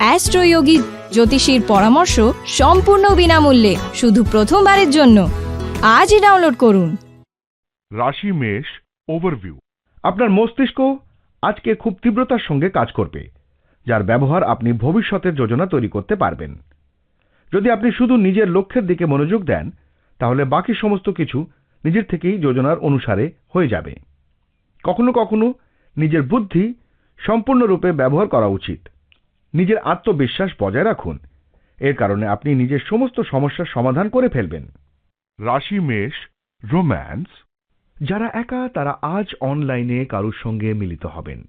অ্যাস্ট্রোয়োগী জ্যোতিষীর পরামর্শ সম্পূর্ণ বিনামূল্যে, শুধু প্রথমবারের জন্য। আজই ডাউনলোড করুন। রাশি, মেষ ওভারভিউ আপনার মস্তিষ্ক আজকে খুব তীব্রতার সঙ্গে কাজ করবে, যার ব্যবহার আপনি ভবিষ্যতের যোজনা তৈরি করতে পারবেন। যদি আপনি শুধু নিজের লক্ষ্যের দিকে মনোযোগ দেন, তাহলে বাকি সমস্ত কিছু নিজের থেকেই যোজনার অনুসারে হয়ে যাবে। কখনো কখনো নিজের বুদ্ধি সম্পূর্ণরূপে ব্যবহার করা উচিত। নিজের আত্মবিশ্বাস বজায় রাখুন। এর কারণে আপনি নিজের সমস্ত সমস্যার সমাধান করে ফেলবেন। রাশি মেষ রোম্যান্স যারা একা তারা আজ অনলাইনে কারোর সঙ্গে মিলিত হবেন।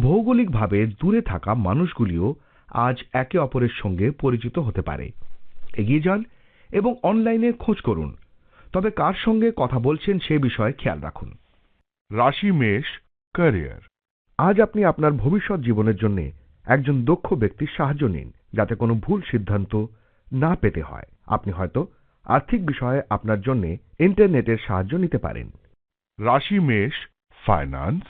ভৌগোলিকভাবে দূরে থাকা মানুষগুলিও আজ একে অপরের সঙ্গে পরিচিত হতে পারে। এগিয়ে যান এবং অনলাইনে খোঁজ করুন। তবে কার সঙ্গে কথা বলছেন সে বিষয়ে খেয়াল রাখুন। রাশি মেষ ক্যারিয়ার। আজ আপনি আপনার ভবিষ্যৎ জীবনের জন্য একজন দক্ষ ব্যক্তির সাহায্য নিন যাতে কোনো ভুল সিদ্ধান্ত না পেতে হয়। আপনি হয়তো আর্থিক বিষয়ে আপনার জন্য ইন্টারনেটের সাহায্য নিতে পারেন। রাশি মেষ ফাইন্যান্স।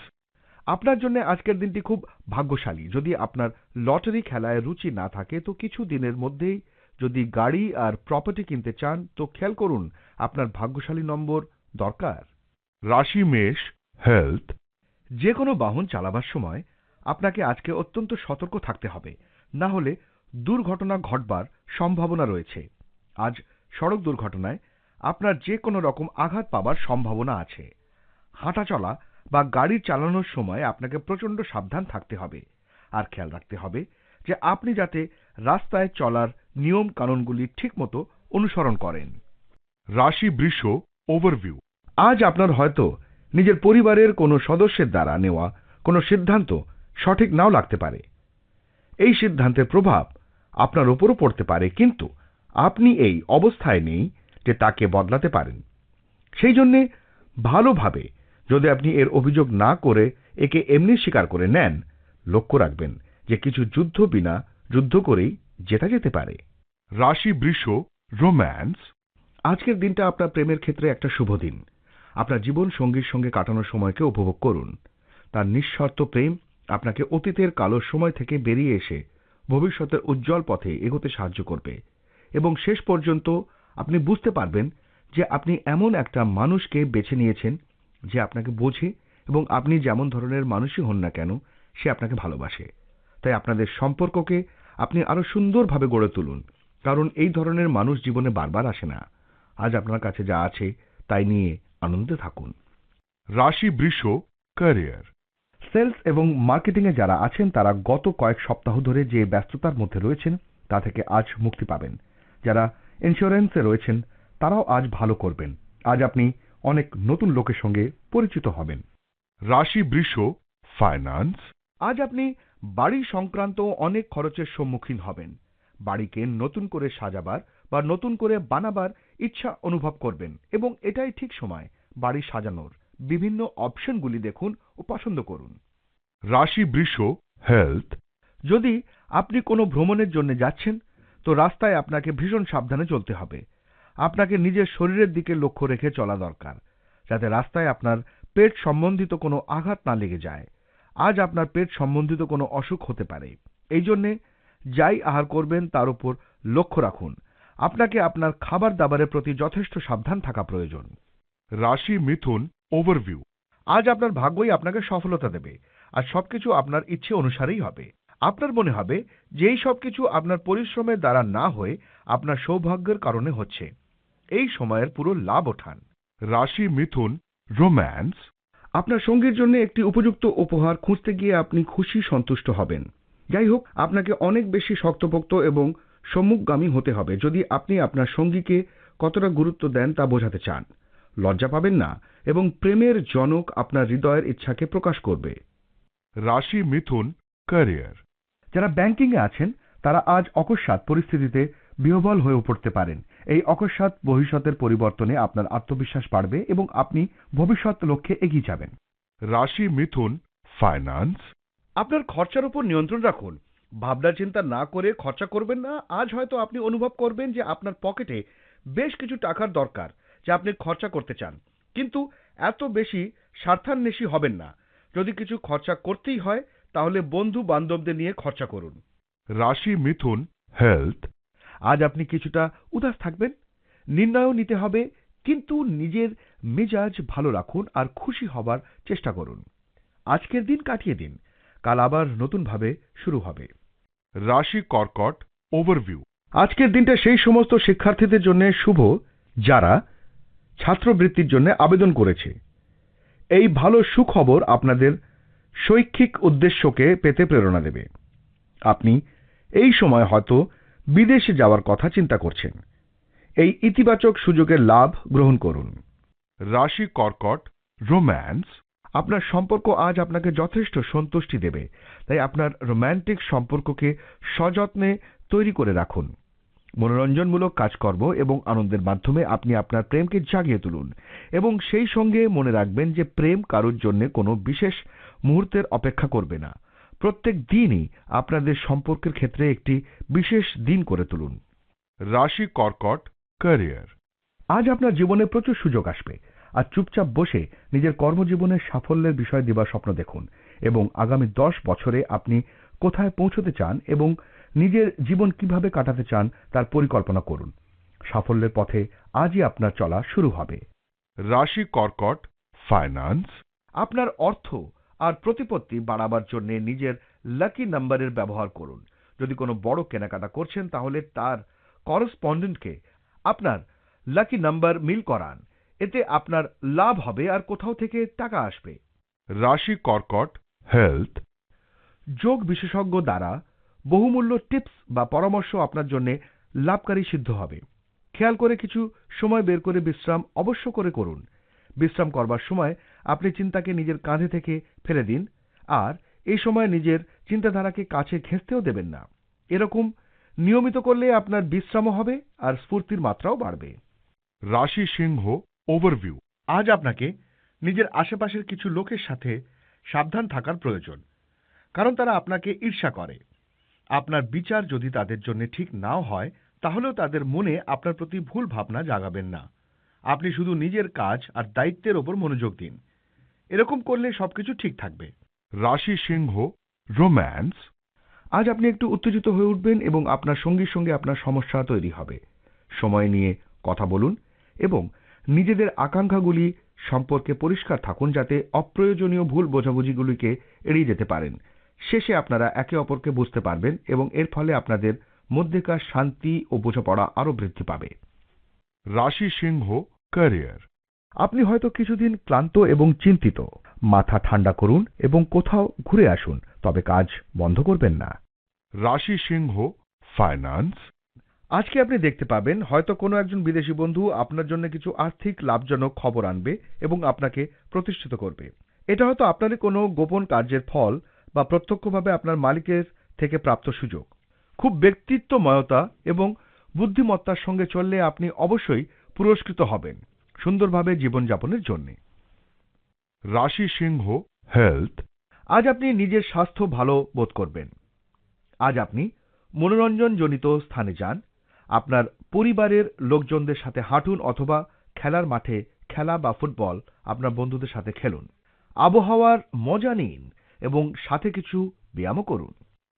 আপনার জন্য আজকের দিনটি খুব ভাগ্যশালী। যদি আপনার লটারি খেলায় রুচি না থাকে তো কিছু দিনের মধ্যেই যদি গাড়ি আর প্রপার্টি কিনতে চান তো খেয়াল করুন আপনার ভাগ্যশালী নম্বর দরকার। রাশি মেষ হেলথ। যে কোনো বাহন চালাবার সময় আপনাকে আজকে অত্যন্ত সতর্ক থাকতে হবে। না হলে দুর্ঘটনা ঘটবার সম্ভাবনা রয়েছে। আজ সড়ক দুর্ঘটনায় আপনার যে কোনো রকম আঘাত পাবার সম্ভাবনা আছে। হাঁটাচলা বা গাড়ি চালানোর সময় আপনাকে প্রচণ্ড সাবধান থাকতে হবে। আর খেয়াল রাখতে হবে যে আপনি যাতে রাস্তায় চলার নিয়ম কানুনগুলি ঠিকমতো অনুসরণ করেন। রাশি বৃষ ওভারভিউ। আজ আপনার হয়তো নিজের পরিবারের কোনো সদস্যের দ্বারা নেওয়া কোনো সিদ্ধান্ত সঠিক নাও লাগতে পারে। এই সিদ্ধান্তের প্রভাব আপনার উপরও পড়তে পারে কিন্তু আপনি এই অবস্থায় নেই যে তাকে বদলাতে পারেন। সেই জন্যে ভালোভাবে যদি আপনি এর অভিযোগ না করে একে এমনি স্বীকার করে নেন লক্ষ্য রাখবেন যে কিছু যুদ্ধ বিনা যুদ্ধ করেই জেতা যেতে পারে। রাশি বৃষ রোম্যান্স। আজকের দিনটা আপনার প্রেমের ক্ষেত্রে একটা শুভ দিন। আপনার জীবন সঙ্গীর সঙ্গে কাটানোর সময়কে উপভোগ করুন। তার নিঃস্বার্থ প্রেম আপনাকে অতীতের কালো সময় থেকে বেরিয়ে এসে ভবিষ্যতের উজ্জ্বল পথে এগোতে সাহায্য করবে। এবং শেষ পর্যন্ত আপনি বুঝতে পারবেন যে আপনি এমন একটা মানুষকে বেছে নিয়েছেন যে আপনাকে বোঝে এবং আপনি যেমন ধরনের মানুষই হন না কেন, সে আপনাকে ভালোবাসে। তাই আপনাদের সম্পর্ককে আপনি আরও সুন্দরভাবে গড়ে তুলুন, কারণ এই ধরনের মানুষ জীবনে বারবার আসে না। আজ আপনার কাছে যা আছে, তাই নিয়ে আনন্দে থাকুন। রাশি বৃষ ক্যারিয়ার। সেলস এবং মার্কেটিংয়ে যারা আছেন, তারা গত কয়েক সপ্তাহ ধরে যে ব্যস্ততার মধ্যে রয়েছেন, তা থেকে আজ মুক্তি পাবেন। যারা ইন্স্যুরেন্সে রয়েছেন, তারাও আজ ভালো করবেন। আজ আপনি অনেক নতুন লোকের সঙ্গে পরিচিত হবেন। রাশি বৃষ ফাইন্যান্স আজ আপনি বাড়ি সংক্রান্ত অনেক খরচের সম্মুখীন হবেন। বাড়িকে নতুন করে সাজাবার বা নতুন করে বানাবার ইচ্ছা অনুভব করবেন এবং এটাই ঠিক সময় বাড়ি সাজানোর। বিভিন্ন অপশনগুলি দেখুন ও পছন্দ করুন। রাশি বৃষ, হেলথ, যদি আপনি কোনো ভ্রমণের জন্য যাচ্ছেন, তো রাস্তায় আপনাকে ভীষণ সাবধানে চলতে হবে। আপনাকে নিজের শরীরের দিকে লক্ষ্য রেখে চলা দরকার, যাতে রাস্তায় আপনার পেট সম্বন্ধিত কোনো আঘাত না লেগে যায়। আজ আপনার পেট সম্বন্ধিত কোনো অসুখ হতে পারে। এই জন্যে যাই আহার করবেন তার উপর লক্ষ্য রাখুন। আপনাকে আপনার খাবার দাবারের প্রতি যথেষ্ট সাবধান থাকা প্রয়োজন। রাশি মিথুন ওভারভিউ আজ আপনার ভাগ্যই আপনাকে সফলতা দেবে, আর সবকিছু আপনার ইচ্ছে অনুসারেই হবে। আপনার মনে হবে যে এই সবকিছু আপনার পরিশ্রমের দ্বারা না হয়ে আপনার সৌভাগ্যের কারণে হচ্ছে। এই সময়ের পুরো লাভ ওঠান। রাশি, মিথুন, রোম্যান্স। আপনার সঙ্গীর জন্য একটি উপযুক্ত উপহার খুঁজতে গিয়ে আপনি খুশি, সন্তুষ্ট হবেন। যাই হোক, আপনাকে অনেক বেশি শক্তপোক্ত এবং সম্মুখগামী হতে হবে। যদি আপনি আপনার সঙ্গীকে কতটা গুরুত্ব দেন তা বোঝাতে চান। লজ্জা পাবেন না। এবং প্রেমের জনক আপনার হৃদয়ের ইচ্ছাকে প্রকাশ করবে। রাশি মিথুন ক্যারিয়ার যারা ব্যাংকিংয়ে আছেন তারা আজ অকস্মাৎ পরিস্থিতিতে বিহবল হয়ে পড়তে পারেন। এই অকস্মাৎ ভবিষ্যতের পরিবর্তনে আপনার আত্মবিশ্বাস বাড়বে এবং আপনি ভবিষ্যৎ লক্ষ্যে এগিয়ে যাবেন। রাশি মিথুন ফাইন্যান্স আপনার খরচার উপর নিয়ন্ত্রণ রাখুন। ভাবনা চিন্তা না করে খরচা করবেন না। আজ হয়তো আপনি অনুভব করবেন যে আপনার পকেটে বেশ কিছু টাকার দরকার যা আপনি খরচা করতে চান। কিন্তু এত বেশি স্বার্থান্বেষী হবেন না। যদি কিছু খরচা করতেই হয় তাহলে বন্ধু বান্ধবদের নিয়ে খরচা করুন। রাশি মিথুন হেলথ আজ আপনি কিছুটা উদাস থাকবেন। নির্ণয়ও নিতে হবে কিন্তু নিজের মেজাজ ভালো রাখুন আর খুশি হবার চেষ্টা করুন। আজকের দিন কাটিয়ে দিন কাল আবার নতুনভাবে শুরু হবে। রাশি কর্কট ওভারভিউ আজকের দিনটা সেই সমস্ত শিক্ষার্থীদের জন্য শুভ যারা ছাত্রবৃত্তির জন্য আবেদন করেছে। এই ভালো সুখবর আপনাদের শৈক্ষিক উদ্দেশ্যকে পেতে প্রেরণা দেবে। আপনি এই সময় হয়তো বিদেশে যাওয়ার কথা চিন্তা করছেন। এই ইতিবাচক সুযোগের লাভ গ্রহণ করুন। রাশি কর্কট, রোম্যান্স, আপনার সম্পর্ক আজ আপনাকে যথেষ্ট সন্তুষ্টি দেবে। তাই আপনার রোম্যান্টিক সম্পর্ককে সযত্নে তৈরি করে রাখুন। মনোরঞ্জনমূলক কাজকর্ম এবং আনন্দের মাধ্যমে আপনি আপনার প্রেমকে জাগিয়ে তুলুন এবং সেই সঙ্গে মনে রাখবেন যে প্রেম কারোর জন্য কোনো বিশেষ মুহূর্তের অপেক্ষা করবে না। প্রত্যেক দিনই আপনাদের সম্পর্কের ক্ষেত্রে একটি বিশেষ দিন করে তুলুন। রাশি কর্কট ক্যারিয়ার। আজ আপনার জীবনে প্রচুর সুযোগ আসবে। আর চুপচাপ বসে নিজের কর্মজীবনে সাফল্যের বিষয় দেবার স্বপ্ন দেখুন এবং আগামী দশ বছরে আপনি কোথায় পৌঁছতে চান এবং নিজের জীবন কীভাবে কাটাতে চান তার পরিকল্পনা করুন। সাফল্যের পথে আজই আপনার চলা শুরু হবে। রাশি কর্কট ফাইন্যান্স আপনার অর্থ আর প্রতিপত্তি বাড়াবার জন্য নিজের লাকি নাম্বারের ব্যবহার করুন। যদি কোনো বড় কেনাকাটা করছেন তাহলে তার করসপন্ডেন্টকে আপনার লাকি নাম্বার মিল করান। এতে আপনার লাভ হবে আর কোথাও থেকে টাকা আসবে। রাশি কর্কট হেলথ যোগ বিশেষজ্ঞ দ্বারা বহুমূল্য টিপস বা পরামর্শ আপনার জন্য লাভকারী সিদ্ধ হবে। খেয়াল করে কিছু সময় বের করে বিশ্রাম অবশ্য করে করুন। বিশ্রাম করবার সময় আপনি চিন্তাকে নিজের কাঁধে থেকে ফেলে দিন আর এই সময় নিজের চিন্তাধারাকে কাছে ঘেঁচতেও দেবেন না। এরকম নিয়মিত করলে আপনার বিশ্রামও হবে আর স্ফূর্তির মাত্রাও বাড়বে। রাশি সিংহ ওভারভিউ আজ আপনাকে নিজের আশেপাশের কিছু লোকের সাথে সাবধান থাকার প্রয়োজন, কারণ তারা আপনাকে ঈর্ষা করে। আপনার বিচার যদি তাদের জন্য ঠিক নাও হয়, তাহলেও তাদের মনে আপনার প্রতি ভুল ভাবনা জাগাবেন না। আপনি শুধু নিজের কাজ আর দায়িত্বের ওপর মনোযোগ দিন। এরকম করলে সবকিছু ঠিক থাকবে। রাশি সিংহ, রোম্যান্স। আজ আপনি একটু উত্তেজিত হয়ে উঠবেন এবং আপনার সঙ্গীর সঙ্গে আপনার সমস্যা তৈরি হবে। সময় নিয়ে কথা বলুন এবং নিজেদের আকাঙ্ক্ষাগুলি সম্পর্কে পরিষ্কার থাকুন যাতে অপ্রয়োজনীয় ভুল বোঝাবুঝিগুলিকে এড়িয়ে যেতে পারেন। শেষে আপনারা একে অপরকে বুঝতে পারবেন এবং এর ফলে আপনাদের মধ্যেকার শান্তি ও বোঝাপড়া আরও বৃদ্ধি পাবে। রাশি সিংহ ক্যারিয়ার আপনি হয়তো কিছুদিন ক্লান্ত এবং চিন্তিত। মাথা ঠান্ডা করুন এবং কোথাও ঘুরে আসুন তবে কাজ বন্ধ করবেন না। রাশি সিংহ ফাইন্যান্স আজকে আপনি দেখতে পাবেন হয়তো কোনো একজন বিদেশি বন্ধু আপনার জন্য কিছু আর্থিক লাভজনক খবর আনবে এবং আপনাকে প্রতিষ্ঠিত করবে। এটা হয়তো আপনারই কোনো গোপন কার্যের ফল বা প্রত্যক্ষভাবে আপনার মালিকের থেকে প্রাপ্ত সুযোগ। খুব ব্যক্তিত্বময়তা এবং বুদ্ধিমত্তার সঙ্গে চললে আপনি অবশ্যই পুরস্কৃত হবেন সুন্দরভাবে জীবনযাপনের জন্য। রাশি সিংহ হেলথ, আজ আপনি নিজের স্বাস্থ্য ভালো বোধ করবেন। আজ আপনি মনোরঞ্জনজনিত স্থানে যান, আপনার পরিবারের লোকজনদের সাথে হাঁটুন অথবা খেলার মাঠে খেলা বা ফুটবল আপনার বন্ধুদের সাথে খেলুন। আবহাওয়ার মজা নিন। এবং সাথে কিছু ব্যায়ামও করুন।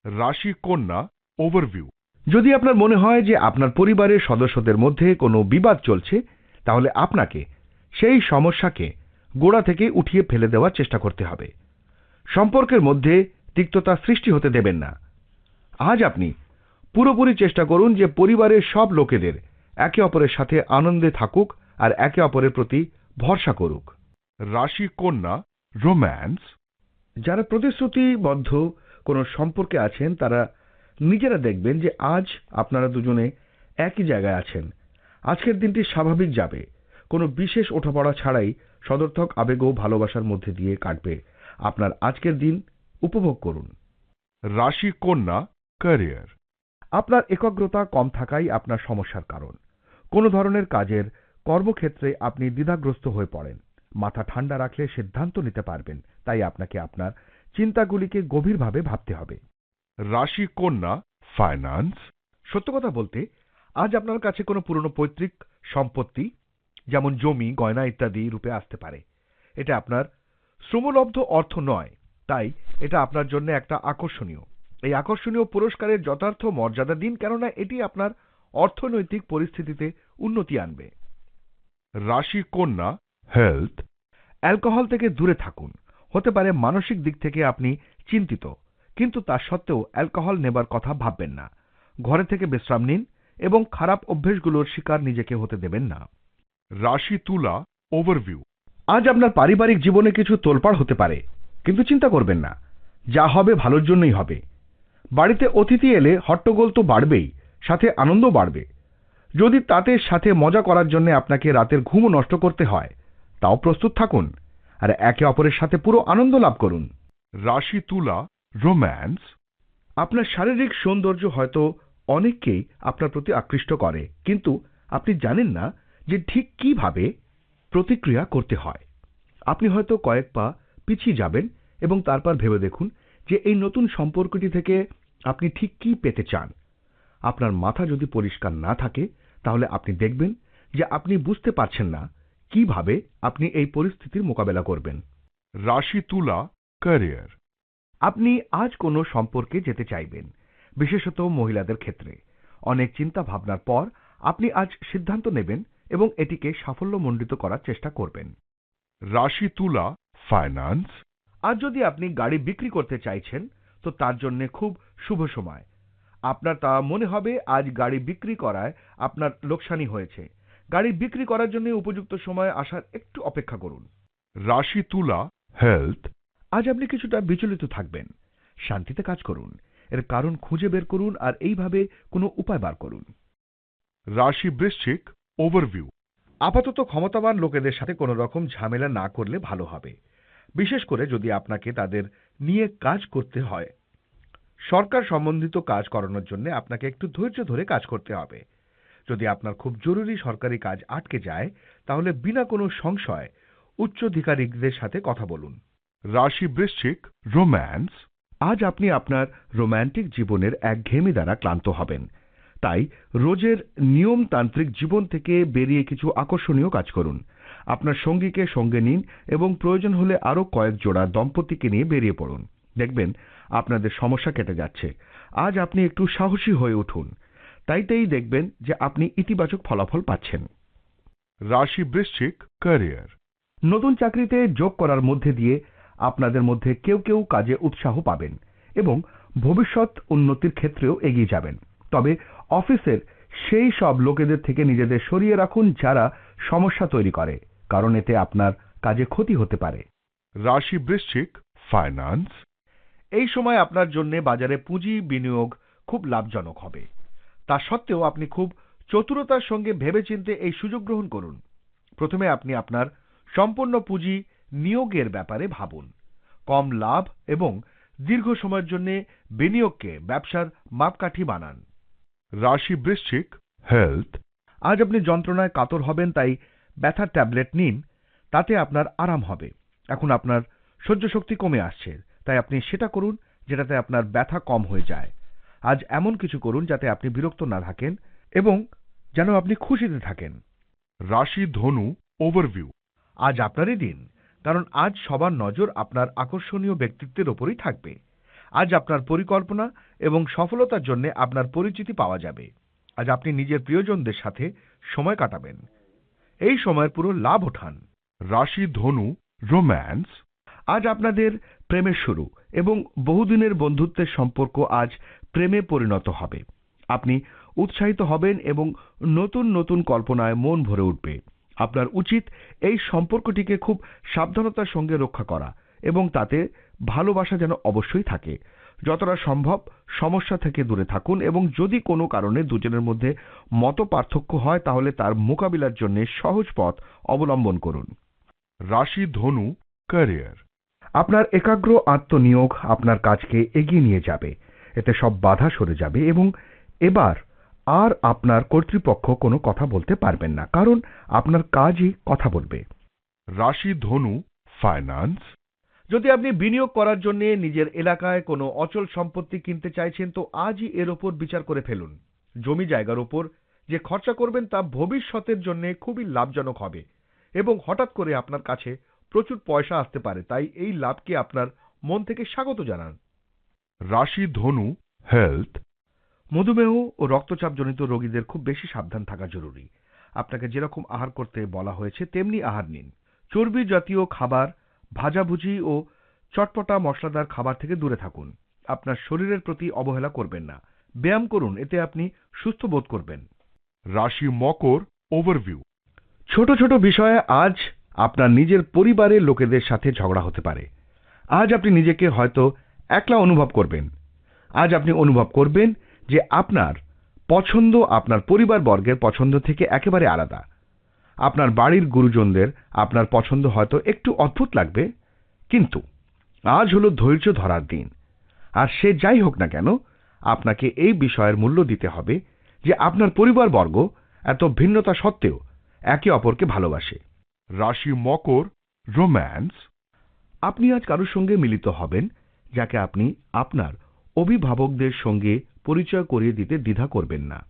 রাশি কন্যা ওভারভিউ যদি আপনার মনে হয় যে আপনার পরিবারের সদস্যদের মধ্যে কোনো বিবাদ চলছে তাহলে আপনাকে সেই সমস্যাকে গোড়া থেকে উঠিয়ে ফেলে দেওয়ার চেষ্টা করতে হবে। সম্পর্কের মধ্যে তিক্ততা সৃষ্টি হতে দেবেন না। আজ আপনি পুরোপুরি চেষ্টা করুন যে পরিবারের সব লোকেদের একে অপরের সাথে আনন্দে থাকুক আর একে অপরের প্রতি ভরসা করুক। রাশি কন্যা রোম্যান্স যারা প্রতিশ্রুতিবদ্ধ কোনো সম্পর্কে আছেন তারা নিজেরা দেখবেন যে আজ আপনারা দুজনে একই জায়গায় আছেন। আজকের দিনটি স্বাভাবিক যাবে। কোনো বিশেষ ওঠাপড়া ছাড়াই সদর্থক আবেগ ও ভালোবাসার মধ্যে দিয়ে কাটবে। আপনার আজকের দিন উপভোগ করুন। রাশি কন্যা ক্যারিয়ার আপনার একাগ্রতা কম থাকাই আপনার সমস্যার কারণ। কোনো ধরনের কাজের কর্মক্ষেত্রে আপনি দ্বিধাগ্রস্ত হয়ে পড়েন। মাথা ঠান্ডা রাখলে সিদ্ধান্ত নিতে পারবেন। তাই আপনাকে আপনার চিন্তাগুলিকে গভীরভাবে ভাবতে হবে। রাশি কন্যা ফাইন্যান্স সত্য কথা বলতে, আজ আপনার কাছে কোনো পুরনো পৈতৃক সম্পত্তি, যেমন জমি, গয়না ইত্যাদি রূপে আসতে পারে। এটা আপনার শ্রমলব্ধ অর্থ নয়, তাই এটা আপনার জন্য একটা আকর্ষণীয়। এই আকর্ষণীয় পুরস্কারের যথার্থ মর্যাদা দিন, কেননা এটি আপনার অর্থনৈতিক পরিস্থিতিতে উন্নতি আনবে। রাশি কন্যা হেলথ অ্যালকোহল থেকে দূরে থাকুন হতে পারে মানসিক দিক থেকে আপনি চিন্তিত, কিন্তু তা সত্ত্বেও অ্যালকোহল নেবার কথা ভাববেন না। ঘরে থেকে বিশ্রাম নিন এবং খারাপ অভ্যেসগুলোর শিকার নিজেকে হতে দেবেন না। রাশি তুলা ওভারভিউ। আজ আপনার পারিবারিক জীবনে কিছু তোলপাড় হতে পারে, কিন্তু চিন্তা করবেন না। যা হবে ভালোর জন্যই হবে। বাড়িতে অতিথি এলে হট্টগোল তো বাড়বেই, সাথে আনন্দ বাড়বে। যদি তাতে সাথে মজা করার জন্য আপনাকে রাতের ঘুমও নষ্ট করতে হয়, তাও প্রস্তুত থাকুন। আর একে অপরের সাথে পুরো আনন্দ লাভ করুন। রাশি তুলা রোম্যান্স আপনার শারীরিক সৌন্দর্য হয়তো অনেককেই আপনার প্রতি আকৃষ্ট করে কিন্তু আপনি জানেন না যে ঠিক কীভাবে প্রতিক্রিয়া করতে হয়। আপনি হয়তো কয়েক পা পিছিয়ে যাবেন এবং তারপর ভেবে দেখুন যে এই নতুন সম্পর্কটি থেকে আপনি ঠিক কি পেতে চান। আপনার মাথা যদি পরিষ্কার না থাকে তাহলে আপনি দেখবেন যে আপনি বুঝতে পারছেন না কীভাবে আপনি এই পরিস্থিতির মোকাবেলা করবেন? রাশি তুলা ক্যারিয়ার আপনি আজ কোনো সম্পর্কে যেতে চাইবেন বিশেষত মহিলাদের ক্ষেত্রে। অনেক চিন্তা ভাবনার পর আপনি আজ সিদ্ধান্ত নেবেন এবং এটিকে সাফল্যমণ্ডিত করার চেষ্টা করবেন। রাশি তুলা ফাইন্যান্স আজ যদি আপনি গাড়ি বিক্রি করতে চাইছেন তো তার জন্য খুব শুভ সময়। আপনার তা মনে হবে আজ গাড়ি বিক্রি করায় আপনার লোকসানি হয়েছে। গাড়ি বিক্রি করার জন্য উপযুক্ত সময় আসার একটু অপেক্ষা করুন। রাশি তুলা হেলথ আজ আপনি কিছুটা বিচলিত থাকবেন। শান্তিতে কাজ করুন। এর কারণ খুঁজে বের করুন আর এইভাবে কোনো উপায় বার করুন। রাশি বৃশ্চিক ওভারভিউ আপাতত ক্ষমতাবান লোকেদের সাথে কোনো রকম ঝামেলা না করলে ভালো হবে। বিশেষ করে যদি আপনাকে তাদের নিয়ে কাজ করতে হয়। সরকার সম্বন্ধিত কাজ করানোর জন্য আপনাকে একটু ধৈর্য ধরে কাজ করতে হবে। যদি আপনার খুব জরুরি সরকারি কাজ আটকে যায়, তাহলে বিনা কোনো সংশয় উচ্চাধিকারিকদের সাথে কথা বলুন। রাশি বৃশ্চিক, রোম্যান্স। আজ আপনি আপনার রোম্যান্টিক জীবনের একঘেয়েমি দ্বারা ক্লান্ত হবেন। তাই রোজের নিয়মতান্ত্রিক জীবন থেকে বেরিয়ে কিছু আকর্ষণীয় কাজ করুন। আপনার সঙ্গীকে সঙ্গে নিন এবং প্রয়োজন হলে আরও কয়েক জোড়া দম্পতিকে নিয়ে বেরিয়ে পড়ুন। দেখবেন আপনাদের সমস্যা কেটে যাচ্ছে। আজ আপনি একটু সাহসী হয়ে উঠুন। তাইতেই দেখবেন যে আপনি ইতিবাচক ফলাফল পাচ্ছেন। রাশি বৃশ্চিক ক্যারিয়ার। নতুন চাকরিতে যোগ করার মধ্যে দিয়ে আপনাদের মধ্যে কেউ কেউ কাজে উৎসাহ পাবেন এবং ভবিষ্যৎ উন্নতির ক্ষেত্রেও এগিয়ে যাবেন। তবে অফিসের সেই সব লোকেদের থেকে নিজেদের সরিয়ে রাখুন যারা সমস্যা তৈরি করে কারণ এতে আপনার কাজে ক্ষতি হতে পারে। রাশি বৃশ্চিক ফাইন্যান্স। এই সময় আপনার জন্য বাজারে পুঁজি বিনিয়োগ খুব লাভজনক হবে। তা সত্ত্বেও আপনি খুব চতুরতার সঙ্গে ভেবেচিন্তে এই সুযোগ গ্রহণ করুন। প্রথমে আপনি আপনার সম্পূর্ণ পুঁজি নিয়োগের ব্যাপারে ভাবুন। কম লাভ এবং দীর্ঘ সময়ের জন্য বিনিয়োগকে ব্যবসার মাপকাঠি বানান। রাশি বৃশ্চিক হেলথ আজ আপনি যন্ত্রণায় কাতর হবেন তাই ব্যথার ট্যাবলেট নিন, তাতে আপনার আরাম হবে। এখন আপনার সহ্য শক্তি কমে আসছে, তাই আপনি সেটা করুন যেটাতে আপনার ব্যথা কম হয়ে যায়। আজ এমন কিছু করুন যাতে আপনি বিরক্ত না থাকেন এবং যেন আপনি খুশিতে থাকেন। রাশি ধনু ওভারভিউ আজ আপনারই দিন কারণ আজ সবার নজর আপনার আকর্ষণীয় ব্যক্তিত্বের ওপরই থাকবে। আজ আপনার পরিকল্পনা এবং সফলতার জন্য আপনার পরিচিতি পাওয়া যাবে। আজ আপনি নিজের প্রিয়জনদের সাথে সময় কাটাবেন। এই সময়ের পুরো লাভ ওঠান। রাশি ধনু রোম্যান্স আজ আপনাদের প্রেমের শুরু এবং বহুদিনের বন্ধুত্বের সম্পর্ক আজ প্রেমে পরিণত হবে। আপনি উৎসাহিত হবেন এবং নতুন নতুন কল্পনায় মন ভরে উঠবে। আপনার উচিত এই সম্পর্কটিকে খুব সাবধানতার সঙ্গে রক্ষা করা এবং তাতে ভালোবাসা যেন অবশ্যই থাকে। যতটা সম্ভব সমস্যা থেকে দূরে থাকুন এবং যদি কোনো কারণে দুজনের মধ্যে মত পার্থক্য হয় তাহলে তার মোকাবিলার জন্য সহজ পথ অবলম্বন করুন। রাশি ধনু ক্যারিয়ার আপনার একাগ্র আত্মনিয়োগ আপনার কাজকে এগিয়ে নিয়ে যাবে। এতে সব বাধা সরে যাবে এবং এবার আর আপনার কর্তৃপক্ষ কোনো কথা বলতে পারবেন না, কারণ আপনার কাজই কথা বলবে। রাশি ধনু ফাইন্যান্স যদি আপনি বিনিয়োগ করার জন্য নিজের এলাকায় কোনো অচল সম্পত্তি কিনতে চাইছেন, তো আজই এর ওপর বিচার করে ফেলুন। জমি জায়গার ওপর যে খরচা করবেন, তা ভবিষ্যতের জন্য খুবই লাভজনক হবে এবং হঠাৎ করে আপনার কাছে প্রচুর পয়সা আসতে পারে, তাই এই লাভকে আপনার মন থেকে স্বাগত জানান। রাশি ধনু হেলথ মধুমেহ ও রক্তচাপজনিত রোগীদের খুব বেশি সাবধান থাকা জরুরি। আপনাকে যেরকম আহার করতে বলা হয়েছে, তেমনি আহার নিন। চর্বি জাতীয় খাবার, ভাজাভুজি ও চটপটা মশলাদার খাবার থেকে দূরে থাকুন। আপনার শরীরের প্রতি অবহেলা করবেন না। ব্যায়াম করুন, এতে আপনি সুস্থ বোধ করবেন। রাশি মকর ওভারভিউ ছোট ছোট বিষয়ে আজ আপনার নিজের পরিবারের লোকেদের সাথে ঝগড়া হতে পারে। আজ আপনি নিজেকে হয়তো একলা অনুভব করবেন। আজ আপনি অনুভব করবেন যে আপনার পছন্দ আপনার পরিবার বর্গের পছন্দ থেকে একেবারে আলাদা। আপনার বাড়ির গুরুজনদের আপনার পছন্দ হয়তো একটু অদ্ভুত লাগবে, কিন্তু আজ হলো ধৈর্য ধরার দিন। আর সে যাই হোক না কেন, আপনাকে এই বিষয়ের মূল্য দিতে হবে যে আপনার পরিবারবর্গ এত ভিন্নতা সত্ত্বেও একে অপরকে ভালোবাসে। রাশি মকর, রোম্যান্স। আপনি আজ কারোর সঙ্গে মিলিত হবেন যাকে আপনি আপনার অভিভাবকদের সঙ্গে পরিচয় করিয়ে দিতে দ্বিধা করবেন না।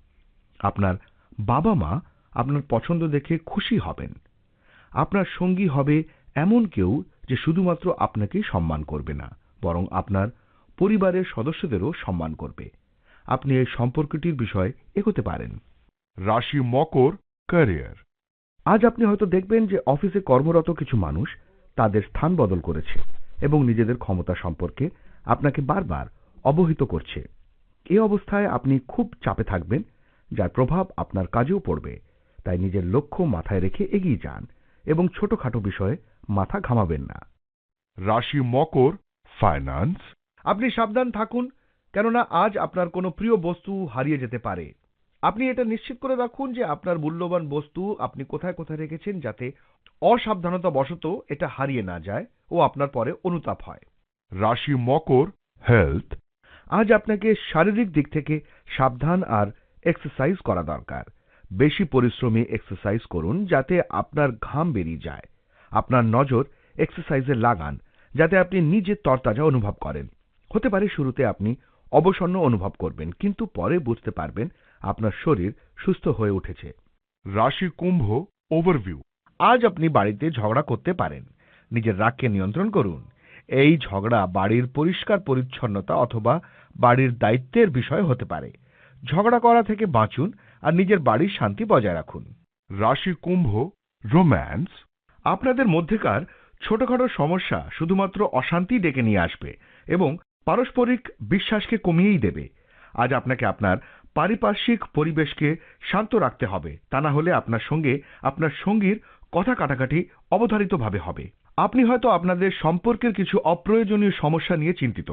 আপনার বাবা মা আপনার পছন্দ দেখে খুশি হবেন। আপনার সঙ্গী হবে এমন কেউ যে শুধুমাত্র আপনাকেই সম্মান করবে না বরং আপনার পরিবারের সদস্যদেরও সম্মান করবে। আপনি এই সম্পর্কটির বিষয়ে এগোতে পারেন। রাশি মকর ক্যারিয়ার। আজ আপনি হয়তো দেখবেন যে অফিসে কর্মরত কিছু মানুষ তাদের স্থান বদল করেছে। এবং নিজেদের ক্ষমতা সম্পর্কে আপনাকে বারবার অবহিত করছে। এ অবস্থায় আপনি খুব চাপে থাকবেন যার প্রভাব আপনার কাজেও পড়বে। তাই নিজের লক্ষ্য মাথায় রেখে এগিয়ে যান এবং ছোটখাটো বিষয়ে মাথা ঘামাবেন না। রাশি মকর ফাইন্যান্স আপনি সাবধান থাকুন কেননা আজ আপনার কোনো প্রিয় বস্তু হারিয়ে যেতে পারে। আপনি এটা নিশ্চিত করে রাখুন যে আপনার মূল্যবান বস্তু আপনি কোথায় কোথায় রেখেছেন যাতে অসাবধানতা বশত এটা হারিয়ে না যায় ও আপনার পরে অনুতাপ হয়। রাশি মকর হেলথ আজ আপনাকে শারীরিক দিক থেকে সাবধান আর এক্সারসাইজ করা দরকার। বেশি পরিশ্রমী এক্সারসাইজ করুন যাতে আপনার ঘাম বেরিয়ে যায়। আপনার নজর এক্সারসাইজে লাগান যাতে আপনি নিজে তরতাজা অনুভব করেন। হতে পারে শুরুতে আপনি অবসন্ন অনুভব করবেন কিন্তু পরে বুঝতে পারবেন আপনার শরীর সুস্থ হয়ে উঠেছে। রাশি কুম্ভ ওভারভিউ আজ আপনি বাড়িতে ঝগড়া করতে পারেন। নিজের রাগকে নিয়ন্ত্রণ করুন। এই ঝগড়া বাড়ির পরিষ্কার পরিচ্ছন্নতা অথবা বাড়ির দায়িত্বের বিষয় হতে পারে। ঝগড়া করা থেকে বাঁচুন আর নিজের বাড়ির শান্তি বজায় রাখুন। রাশি কুম্ভ রোম্যান্স আপনাদের মধ্যেকার ছোটখাটো সমস্যা শুধুমাত্র অশান্তি ডেকে নিয়ে আসবে এবং পারস্পরিক বিশ্বাসকে কমিয়েই দেবে। আজ আপনাকে আপনার পারিপার্শ্বিক পরিবেশকে শান্ত রাখতে হবে। তা না হলে আপনার সঙ্গে আপনার সঙ্গীর কথা কাটাকাটি অবধারিতভাবে হবে। আপনি হয়তো আপনাদের সম্পর্কের কিছু অপ্রয়োজনীয় সমস্যা নিয়ে চিন্তিত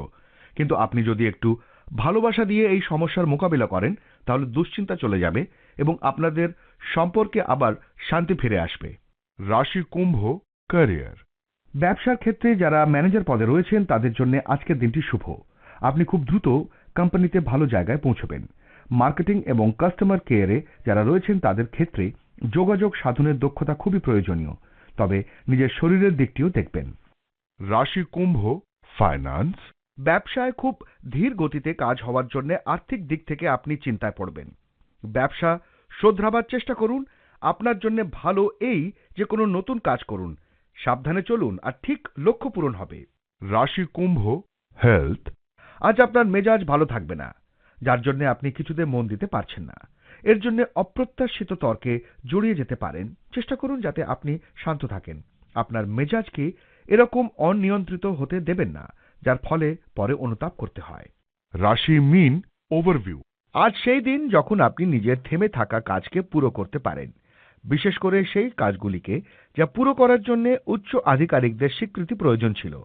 কিন্তু আপনি যদি একটু ভালোবাসা দিয়ে এই সমস্যার মোকাবিলা করেন তাহলে দুশ্চিন্তা চলে যাবে এবং আপনাদের সম্পর্কে আবার শান্তি ফিরে আসবে। রাশি কুম্ভ ক্যারিয়ার। ব্যবসার ক্ষেত্রে যারা ম্যানেজার পদে রয়েছেন তাদের জন্য আজকের দিনটি শুভ। আপনি খুব দ্রুত কোম্পানিতে ভালো জায়গায় পৌঁছবেন। মার্কেটিং এবং কাস্টমার কেয়ারে যারা রয়েছেন তাদের ক্ষেত্রে যোগাযোগ সাধনের দক্ষতা খুবই প্রয়োজনীয়। তবে নিজের শরীরের দিকটিও দেখবেন। রাশি কুম্ভ ফাইন্যান্স ব্যবসায় খুব ধীর গতিতে কাজ হওয়ার জন্য আর্থিক দিক থেকে আপনি চিন্তায় পড়বেন। ব্যবসা শোধরাবার চেষ্টা করুন। আপনার জন্য ভালো এই যে কোনো নতুন কাজ করুন। সাবধানে চলুন আর ঠিক লক্ষ্য পূরণ হবে। রাশি কুম্ভ হেলথ আজ আপনার মেজাজ ভালো থাকবে না। যার জন্য আপনি কিছুতে মন দিতে পারছেন না। এর জন্য অপ্রত্যাশিত তর্কে জড়িয়ে যেতে পারেন। চেষ্টা করুন যাতে আপনি শান্ত থাকেন। আপনার মেজাজকে এরকম অনিয়ন্ত্রিত হতে দেবেন না যার ফলে পরে অনুতাপ করতে হয়। রাশি মিন ওভারভিউ। আজ সেই দিন যখন আপনি নিজের থেমে থাকা কাজকে পুরো করতে পারেন বিশেষ করে সেই কাজগুলিকে যা পুরো করার জন্য উচ্চ আধিকারিকদের স্বীকৃতি প্রয়োজন ছিল।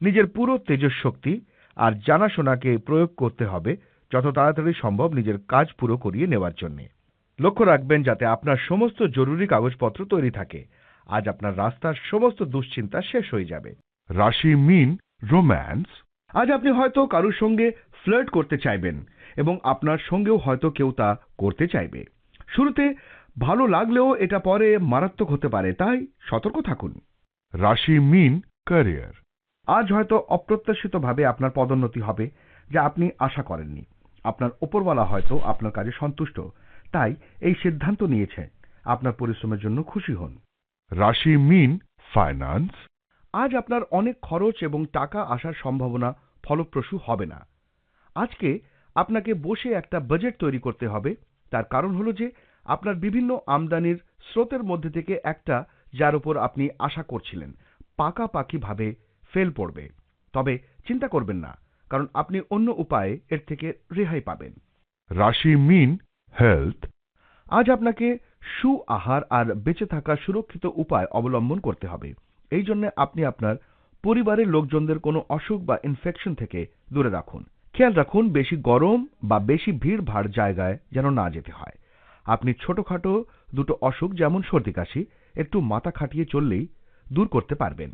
নিজের পুরো তেজস্শক্তি আর জানাশোনাকে প্রয়োগ করতে হবে যত তাড়াতাড়ি সম্ভব নিজের কাজ পুরো করিয়ে নেওয়ার জন্য। লক্ষ্য রাখবেন যাতে আপনার সমস্ত জরুরি কাগজপত্র তৈরি থাকে। আজ আপনার রাস্তার সমস্ত দুশ্চিন্তা শেষ হয়ে যাবে। রাশি মিন রোম্যান্স। আজ আপনি হয়তো কারোর সঙ্গে ফ্লার্ট করতে চাইবেন এবং আপনার সঙ্গেও হয়তো কেউ তা করতে চাইবে। শুরুতে ভালো লাগলেও এটা পরে মারাত্মক হতে পারে তাই সতর্ক থাকুন। রাশি মিন ক্যারিয়ার। আজ হয়তো অপ্রত্যাশিতভাবে আপনার পদোন্নতি হবে যা আপনি আশা করেননি। আপনার ওপরওয়ালা হয়তো আপনার কাজে সন্তুষ্ট। তাই এই সিদ্ধান্ত নিয়েছে। আপনার পরিশ্রমের জন্য খুশি হন। রাশি মিন ফাইন্যান্স আজ আপনার অনেক খরচ এবং টাকা আসার সম্ভাবনা ফলপ্রসূ হবে না। আজকে আপনাকে বসে একটা বাজেট তৈরি করতে হবে। তার কারণ হলো যে আপনার বিভিন্ন আমদানির স্রোতের মধ্যে থেকে একটা যার উপর আপনি আশা করছিলেন। পাকাপাকিভাবে ফেল পড়বে। তবে চিন্তা করবেন না। কারণ আপনি অন্য উপায়ে এর থেকে রেহাই পাবেন। রাশি মিন হেলথ আজ আপনাকে সু আহার আর বেঁচে থাকার সুরক্ষিত উপায় অবলম্বন করতে হবে। এই জন্য আপনি আপনার পরিবারের লোকজনদের কোনো অসুখ বা ইনফেকশন থেকে দূরে রাখুন। খেয়াল রাখুন বেশি গরম বা বেশি ভিড় ভাড় জায়গায় যেন না যেতে হয়। আপনি ছোটখাটো দুটো অসুখ যেমন সর্দি কাশি একটু মাথা খাটিয়ে চললেই দূর করতে পারবেন।